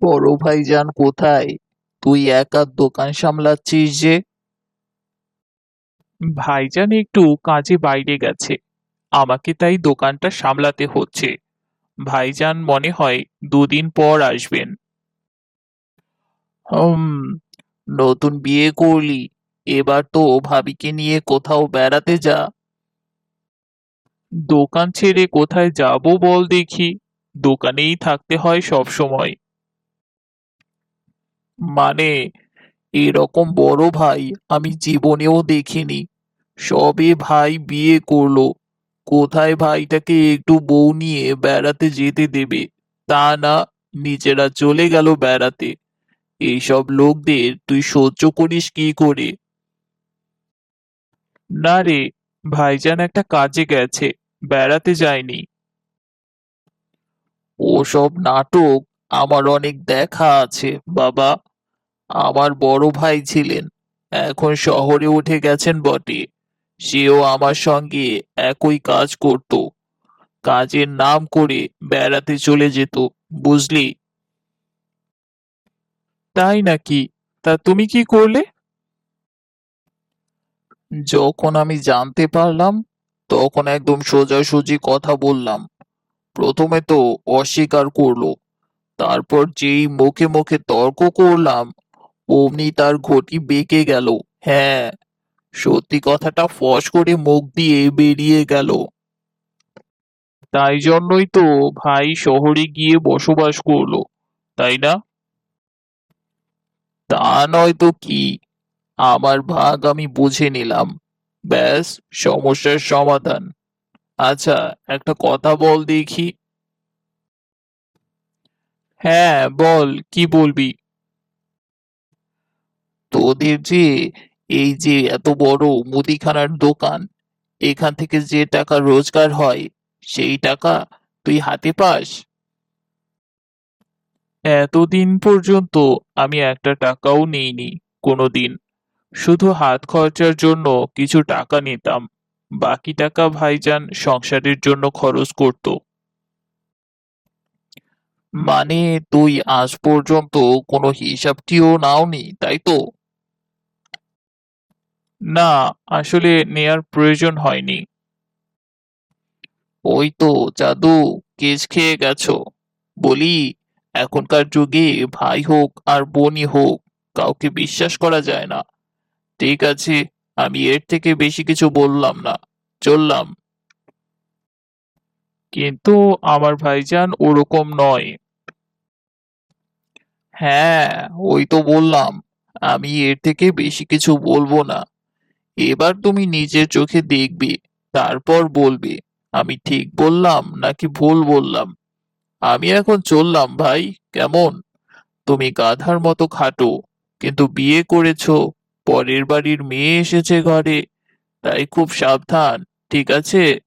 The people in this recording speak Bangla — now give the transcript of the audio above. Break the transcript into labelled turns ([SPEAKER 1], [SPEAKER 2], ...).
[SPEAKER 1] বড় ভাইজান কোথায়? তুই একা দোকান সামলাচ্ছিস যে।
[SPEAKER 2] ভাইজান একটু কাজে বাইরে গেছে। আমাকে তাই দোকানটা সামলাতে হচ্ছে। ভাইজান মনে হয় দুদিন পর আসবেন।
[SPEAKER 1] হুম, নতুন বিয়ে করলি। এবার তো ভাবিকে নিয়ে কোথাও বেড়াতে যা।
[SPEAKER 2] দোকান ছেড়ে কোথায় যাব বল দেখি। দোকানেই থাকতে হয় সব সময়
[SPEAKER 1] মানে এরকম বড় ভাই আমি জীবনেও দেখিনি। সবে ভাই বিয়ে করল। কোথায় ভাইটাকে একটু বউ নিয়ে বেড়াতে যেতে দেবে? তা না, নিজেরা চলে গেল বেড়াতে। এইসব লোকদের তুই সহ্য করিস কি করে?
[SPEAKER 2] না রে, ভাইজান একটা কাজে গেছে, বেড়াতে যায়নি।
[SPEAKER 1] ওসব নাটক আমার অনেক দেখা আছে, বাবা। আমার বড় ভাই ছিলেন। এখন শহরে উঠে গেছেন বটে। সেও আমার সঙ্গে একই কাজ করত। কাজের নাম করে বেড়াতে চলে যেত, বুঝলি?
[SPEAKER 2] তাই নাকি? তা তুমি কি করলে?
[SPEAKER 1] যখন আমি জানতে পারলাম, তখন একদম সোজাসুজি কথা বললাম। প্রথমে তো অস্বীকার করল, তারপর যেই মুখে মুখে তর্ক করলাম অমনি তার ঘটি বেঁকে গেল। হ্যাঁ সত্যি কথাটা ফস করে মুখ দিয়ে বেরিয়ে গেল।
[SPEAKER 2] তাই জন্যই তো ভাই শহরে গিয়ে বসবাস করল, তাই না?
[SPEAKER 1] তা নয় তো কি? আমার ভাগ আমি বুঝে নিলাম। ব্যাস, সমস্যার সমাধান। আচ্ছা একটা কথা বল দেখি।
[SPEAKER 2] হ্যাঁ বল, কি বলবি?
[SPEAKER 1] তোদের যে এই যে এত বড় মুদিখানার দোকান, এখান থেকে যে টাকা রোজগার হয়, সেই টাকা তুই হাতে পাস?
[SPEAKER 2] এতদিন পর্যন্ত আমি একটা টাকাও নিইনি কোনোদিন। শুধু হাত খরচার জন্য কিছু টাকা নিতাম, বাকি টাকা ভাইজান সংসারের জন্য খরচ করত।
[SPEAKER 1] মানে তুই আজ পর্যন্ত কোনো হিসাবটিও নাওনি, তাই তো?
[SPEAKER 2] না আসলে নেয়ার প্রয়োজন হয়নি।
[SPEAKER 1] ওই তো জাদু কেস খেয়ে গেছো। বলি এখনকার যুগে ভাই হোক আর বোনই হোক কাউকে বিশ্বাস করা যায় না। ঠিক আছে আমি এর থেকে বেশি কিছু বললাম না। চললাম।
[SPEAKER 2] কিন্তু আমার ভাইজান ওরকম নয়।
[SPEAKER 1] হ্যাঁ ওই তো বললাম আমি এর থেকে বেশি কিছু বলব না। এবার তুমি নিজের চোখে দেখবে, তারপর বলবে, আমি ঠিক বললাম নাকি ভুল বললাম? আমি এখন চললাম, ভাই, কেমন? তুমি গাধার মতো খাটো, কিন্তু বিয়ে করেছ, পরের বাড়ির মেয়ে এসেছে ঘরে, তাই খুব সাবধান, ঠিক আছে?